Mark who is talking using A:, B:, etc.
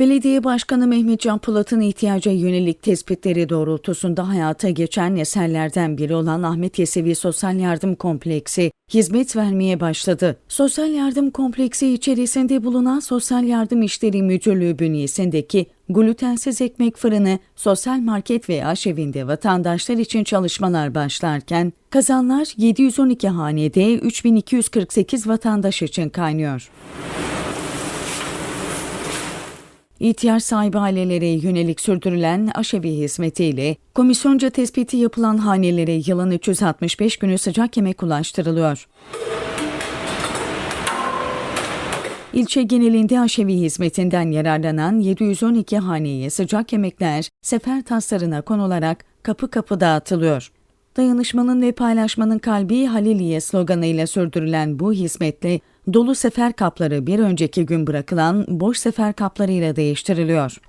A: Belediye Başkanı Mehmet Can Polat'ın ihtiyaca yönelik tespitleri doğrultusunda hayata geçen eserlerden biri olan Ahmet Yesevi Sosyal Yardım Kompleksi hizmet vermeye başladı. Sosyal Yardım Kompleksi içerisinde bulunan Sosyal Yardım İşleri Müdürlüğü bünyesindeki glutensiz ekmek fırını, sosyal market ve aşevinde vatandaşlar için çalışmalar başlarken kazanlar 712 hanede 3248 vatandaş için kaynıyor. İhtiyaç sahibi ailelere yönelik sürdürülen aşevi hizmetiyle komisyonca tespiti yapılan hanelere yılın 365 günü sıcak yemek ulaştırılıyor. İlçe genelinde aşevi hizmetinden yararlanan 712 haneye sıcak yemekler sefer taslarına konularak kapı kapı dağıtılıyor. Dayanışmanın ve paylaşmanın kalbi Haliliye sloganıyla sürdürülen bu hizmetle dolu sefer kapları bir önceki gün bırakılan boş sefer kaplarıyla değiştiriliyor.